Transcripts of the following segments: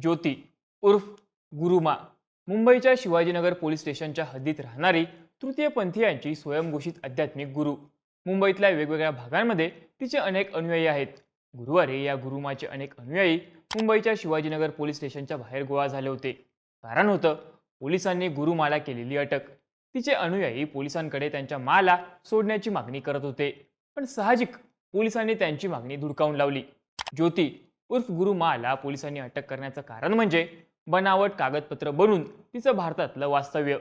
ज्योती उर्फ गुरुमा मुंबईच्या शिवाजीनगर पोलीस स्टेशनच्या हद्दीत राहणारी तृतीयपंथीयांची स्वयंघोषित आध्यात्मिक गुरु. मुंबईतल्या वेगवेगळ्या भागांमध्ये तिचे अनेक अनुयायी आहेत. गुरुवारी या गुरुमाचे अनेक अनुयायी मुंबईच्या शिवाजीनगर पोलीस स्टेशनच्या बाहेर गोळा झाले होते. कारण होतं पोलिसांनी गुरुमाला केलेली अटक. तिचे अनुयायी पोलिसांकडे त्यांच्या माला सोडण्याची मागणी करत होते. पण साहजिक पोलिसांनी त्यांची मागणी धुडकावून लावली. ज्योती उर्फ गुरुमाला पोलिसांनी अटक करण्याचं कारण म्हणजे बनावट कागदपत्र बनवून तिचं भारतातलं वास्तव्य.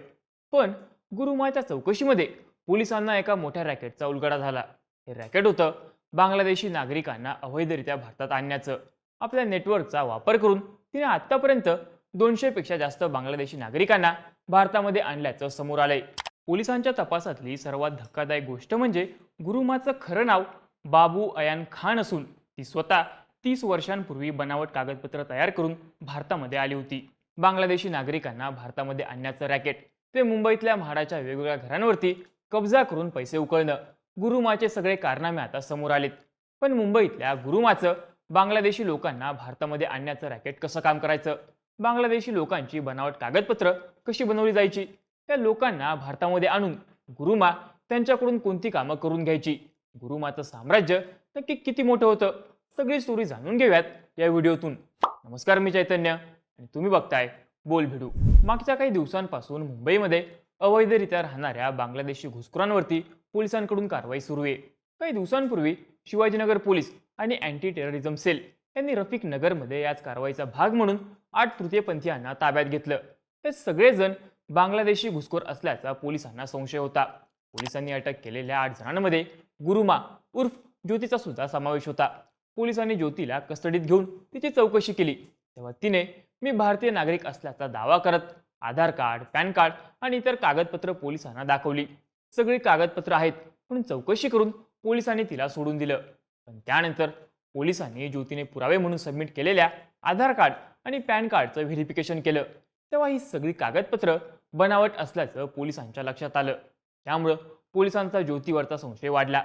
पण गुरुमाच्या चौकशीमध्ये पोलिसांना एका मोठ्या रॅकेटचा उलगडा झाला. हे रॅकेट होतं बांगलादेशी नागरिकांना अवैधरित्या भारतात आणण्याचं. आपल्या नेटवर्कचा वापर करून तिने आतापर्यंत दोनशेपेक्षा जास्त बांगलादेशी नागरिकांना भारतामध्ये आणल्याचं समोर आलंय. पोलिसांच्या तपासातली सर्वात धक्कादायक गोष्ट म्हणजे गुरुमाचं खरं नाव बाबू अयान खान असून ती स्वतः तीस वर्षांपूर्वी बनावट कागदपत्र तयार करून भारतामध्ये आली होती. बांगलादेशी नागरिकांना भारतामध्ये आणण्याचं रॅकेट ते मुंबईतल्या म्हाडाच्या वेगवेगळ्या घरांवरती कब्जा करून पैसे उकळणं. गुरुमाचे सगळे कारनामे आता समोर आलेत. पण मुंबईतल्या गुरुमाचं बांगलादेशी लोकांना भारतामध्ये आणण्याचं रॅकेट कसं काम करायचं? बांगलादेशी लोकांची बनावट कागदपत्र कशी बनवली जायची? त्या लोकांना भारतामध्ये आणून गुरुमा त्यांच्याकडून कोणती कामं करून घ्यायची? गुरुमाचं साम्राज्य नक्की किती मोठं होतं? सगळी स्टोरी जाणून घेऊयात या व्हिडिओतून. नमस्कार मी चैतन्य आणि तुम्ही बघताय बोल भिडू. मागच्या काही दिवसांपासून मुंबईमध्ये अवैधरित्या राहणाऱ्या बांगलादेशी घुसखोरांवरती पोलिसांकडून कारवाई सुरू आहे. काही दिवसांपूर्वी शिवाजीनगर पोलीस आणि अँटी टेररिझम सेल यांनी रफिक नगरमध्ये याच कारवाईचा भाग म्हणून आठ तृतीयपंथीयांना ताब्यात घेतलं. हे सगळेजण बांगलादेशी घुसखोर असल्याचा पोलिसांना संशय होता. पोलिसांनी अटक केलेल्या आठ जणांमध्ये गुरुमा उर्फ ज्योतीचा सुद्धा समावेश होता. पोलिसांनी ज्योतीला कस्टडीत घेऊन तिची चौकशी केली. तेव्हा तिने मी भारतीय नागरिक असल्याचा दावा करत आधार कार्ड पॅन कार्ड आणि इतर कागदपत्र पोलिसांना दाखवली. सगळी कागदपत्र आहेत म्हणून चौकशी करून पोलिसांनी तिला सोडून दिलं. पण त्यानंतर पोलिसांनी ज्योतीने पुरावे म्हणून सबमिट केलेल्या आधार कार्ड आणि पॅन कार्डचं व्हेरिफिकेशन केलं. तेव्हा ही सगळी कागदपत्र बनावट असल्याचं पोलिसांच्या लक्षात आलं. त्यामुळं पोलिसांचा ज्योतीवरचा संशय वाढला.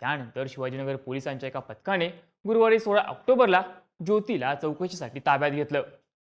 त्यानंतर शिवाजीनगर पोलिसांच्या एका पथकाने गुरुवारी सोळा ऑक्टोबरला ज्योतीला चौकशीसाठी ताब्यात घेतलं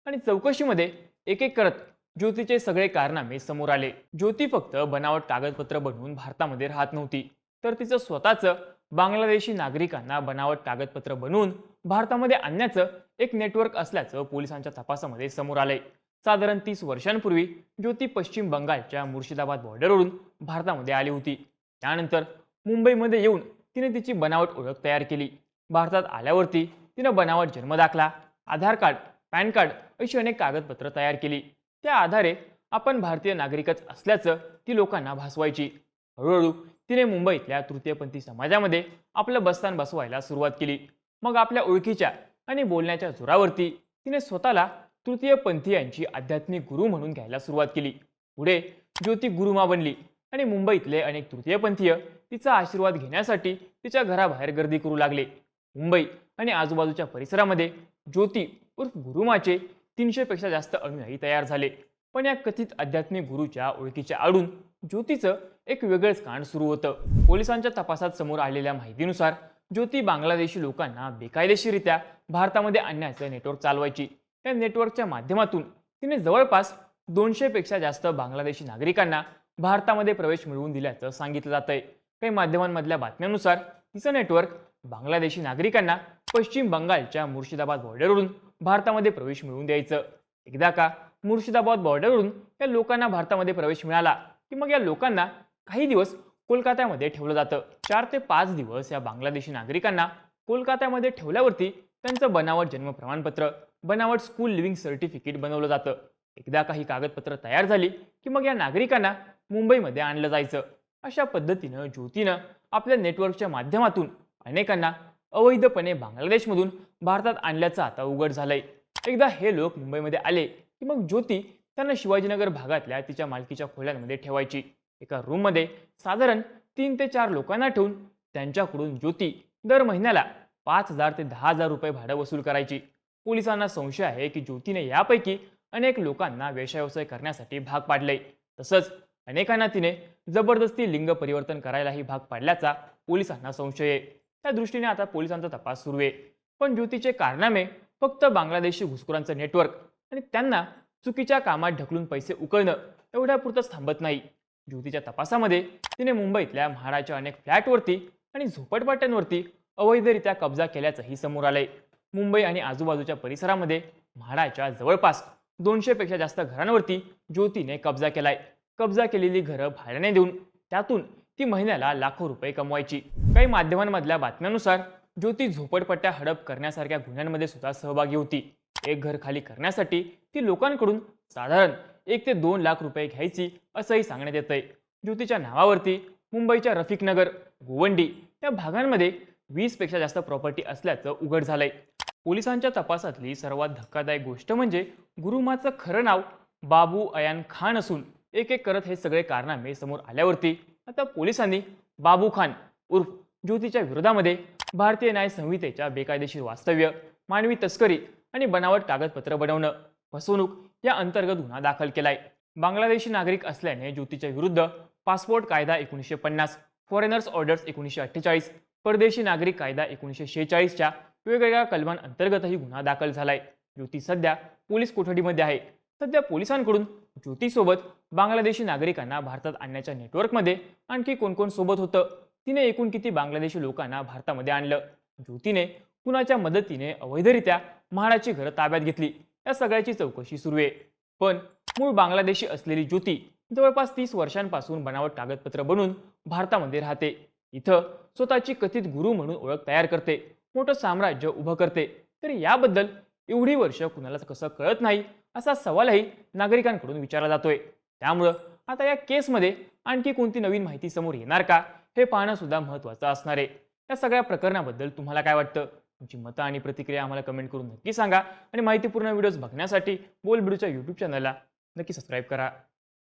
आणि चौकशीमध्ये एक एक करत ज्योतीचे सगळे कारनामे समोर आले. ज्योती फक्त बनावट कागदपत्र बनवून भारतामध्ये राहत नव्हती. तर तिचं स्वतःचं बांगलादेशी नागरिकांना बनावट कागदपत्र बनवून भारतामध्ये आणण्याचं एक नेटवर्क असल्याचं पोलिसांच्या तपासामध्ये समोर आलंय. साधारण तीस वर्षांपूर्वी ज्योती पश्चिम बंगालच्या मुर्शिदाबाद बॉर्डरवरून भारतामध्ये आली होती. त्यानंतर मुंबईमध्ये येऊन तिने तिची बनावट ओळख तयार केली. भारतात आल्यावरती तिनं बनावट जन्मदाखला आधार कार्ड पॅन कार्ड अशी अनेक कागदपत्रं तयार केली. त्या आधारे आपण भारतीय नागरिकच असल्याचं ती लोकांना भासवायची. हळूहळू तिने मुंबईतल्या तृतीयपंथी समाजामध्ये आपलं बस्तान बसवायला सुरुवात केली. मग आपल्या ओळखीच्या आणि बोलण्याच्या जोरावरती तिने स्वतःला तृतीयपंथीयांची आध्यात्मिक गुरु म्हणून घ्यायला सुरुवात केली. पुढे ज्योती गुरुमा बनली आणि मुंबईतले अनेक तृतीयपंथीय तिचा आशीर्वाद घेण्यासाठी तिच्या घराबाहेर गर्दी करू लागले. मुंबई आणि आजूबाजूच्या परिसरामध्ये ज्योती उर्फ गुरुमाचे तीनशेपेक्षा जास्त अनुयायी तयार झाले. पण या कथित आध्यात्मिक गुरुच्या ओळखीच्या आडून ज्योतीचं एक वेगळंच कांड सुरू होतं. पोलिसांच्या तपासात समोर आलेल्या माहितीनुसार ज्योती बांगलादेशी लोकांना बेकायदेशीरित्या भारतामध्ये आणण्याचं नेटवर्क चालवायची. या नेटवर्कच्या माध्यमातून तिने जवळपास दोनशेपेक्षा जास्त बांगलादेशी नागरिकांना भारतामध्ये प्रवेश मिळवून दिल्याचं सांगितलं जात आहे काही माध्यमांमधल्या बातम्यांनुसार तिचं नेटवर्क बांगलादेशी नागरिकांना पश्चिम बंगालच्या मुर्शिदाबाद बॉर्डरवरून भारतामध्ये प्रवेश मिळवून द्यायचं. एकदा का मुर्शिदाबाद बॉर्डरवरून या लोकांना भारतामध्ये प्रवेश मिळाला की मग या लोकांना काही दिवस कोलकात्यामध्ये ठेवलं जातं. चार ते पाच दिवस या बांगलादेशी नागरिकांना कोलकात्यामध्ये ठेवल्यावरती त्यांचं बनावट जन्म प्रमाणपत्र बनावट स्कूल लिव्हिंग सर्टिफिकेट बनवलं जातं. एकदा काही कागदपत्र तयार झाली की मग या नागरिकांना मुंबईमध्ये आणलं जायचं. अशा पद्धतीनं ज्योतीनं आपल्या नेटवर्कच्या माध्यमातून अनेकांना अवैधपणे बांगलादेशमधून भारतात आणल्याचं आता उघड झालंय. एकदा हे लोक मुंबईमध्ये आले की मग ज्योती त्यांना शिवाजीनगर भागातल्या तिच्या मालकीच्या खोल्यांमध्ये ठेवायची. एका रूममध्ये साधारण तीन ते चार लोकांना ठेवून त्यांच्याकडून ज्योती दर महिन्याला पाच हजार ते दहा हजार रुपये भाडं वसूल करायची. पोलिसांना संशय आहे की ज्योतीने यापैकी अनेक लोकांना व्यवसाय करण्यासाठी भाग पाडले तसंच अनेकांना तिने जबरदस्ती लिंग परिवर्तन करायलाही भाग पाडल्याचा पोलिसांना संशय आहे. त्या दृष्टीने आता पोलिसांचा तपास सुरू आहे. पण ज्योतीचे कारनामे फक्त बांगलादेशी घुसखोरांचं नेटवर्क आणि त्यांना चुकीच्या कामात ढकलून पैसे उकळणं एवढ्यापुरतंच थांबत नाही. ज्योतीच्या तपासामध्ये तिने मुंबईतल्या म्हाडाच्या अनेक फ्लॅटवरती आणि झोपडपट्ट्यांवरती अवैधरित्या कब्जा केल्याचंही समोर आलंय. मुंबई आणि आजूबाजूच्या परिसरामध्ये म्हाडाच्या जवळपास दोनशेपेक्षा जास्त घरांवरती ज्योतीने कब्जा केलाय. कब्जा केलेली घरं भाड्याने देऊन त्यातून ती महिन्याला लाखो रुपये कमवायची. काही माध्यमांमधल्या बातम्यानुसार ज्योती झोपडपट्ट्या हडप करण्यासारख्या गुन्ह्यांमध्ये सुद्धा सहभागी होती. एक घर खाली करण्यासाठी ती लोकांकडून साधारण एक ते दोन लाख रुपये घ्यायची असंही सांगण्यात येतंय. ज्योतीच्या नावावरती मुंबईच्या रफिक नगर गोवंडी या भागांमध्ये वीसपेक्षा जास्त प्रॉपर्टी असल्याचं उघड झालंय. पोलिसांच्या तपासातली सर्वात धक्कादायक गोष्ट म्हणजे गुरुमाचं खरं नाव बाबू अयान खान असून एक एक करत हे सगळे कारनामे समोर आल्यावरती आता पोलिसांनी बाबू खान उर्फ ज्योतीच्या विरोधामध्ये भारतीय न्याय संहितेच्या बेकायदेशीर वास्तव्य मानवी तस्करी आणि बनावट कागदपत्र बनवणं फसवणूक या अंतर्गत गुन्हा दाखल केलाय. बांगलादेशी नागरिक असल्याने ज्योतीच्या विरुद्ध पासपोर्ट कायदा एकोणीसशे पन्नास फॉरेनर्स ऑर्डर्स एकोणीसशे अठ्ठेचाळीस परदेशी नागरिक कायदा एकोणीसशे शेहेचाळीसच्या वेगवेगळ्या कलमांअंतर्गतही गुन्हा दाखल झालाय. ज्योती सध्या पोलीस कोठडीमध्ये आहे. सध्या पोलिसांकडून ज्योतीसोबत बांगलादेशी नागरिकांना भारतात आणण्याच्या नेटवर्कमध्ये आणखी कोण कोण सोबत होतं? तिने एकूण किती बांगलादेशी लोकांना भारतामध्ये आणलं? ज्योतीने कुणाच्या मदतीने अवैधरित्या म्हाडाची घरं ताब्यात घेतली? या सगळ्याची चौकशी सुरू आहे. पण मूळ बांगलादेशी असलेली ज्योती जवळपास तीस वर्षांपासून बनावट कागदपत्र बनून भारतामध्ये राहते. इथं स्वतःची कथित गुरु म्हणून ओळख तयार करते. मोठं साम्राज्य उभं करते. तरी याबद्दल एवढी वर्ष कुणाला कसं कळत नाही? असा सवालही नागरिकांकडून विचारला जातोय. त्यामुळं आता या केसमध्ये आणखी कोणती नवीन माहिती समोर येणार का? हे पाहणं सुद्धा महत्त्वाचं असणार आहे. या सगळ्या प्रकरणाबद्दल तुम्हाला काय वाटतं? तुमची मतं आणि प्रतिक्रिया आम्हाला कमेंट करून नक्की सांगा. आणि माहितीपूर्ण व्हिडिओज बघण्यासाठी बोलबिडूच्या यूट्यूब चॅनलला नक्की सबस्क्राईब करा.